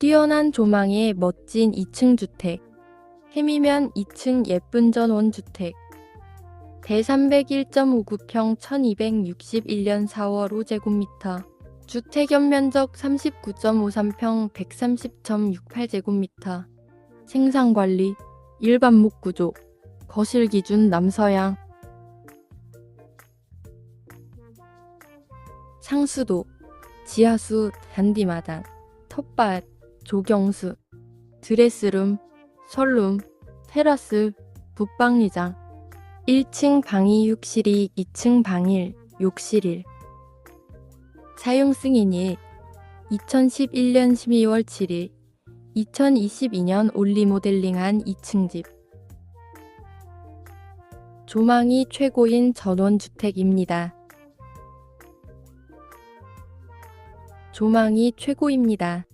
뛰어난 조망의 멋진 2층 주택. 해미면 2층 예쁜 전원 주택. 대 301.59평 1261년 4월 5제곱미터. 주택 연면적 39.53평 130.68제곱미터. 생산관리, 일반 목구조, 거실 기준 남서양. 상수도, 지하수, 단디마당, 텃밭, 조경수, 드레스룸, 설룸, 테라스, 붙박리장. 1층 방이 6실이 2층 방일, 욕실 1. 사용 승인일 2011년 12월 7일 2022년 올리 모델링한 2층 집 조망이 최고인 전원주택입니다. 조망이 최고입니다.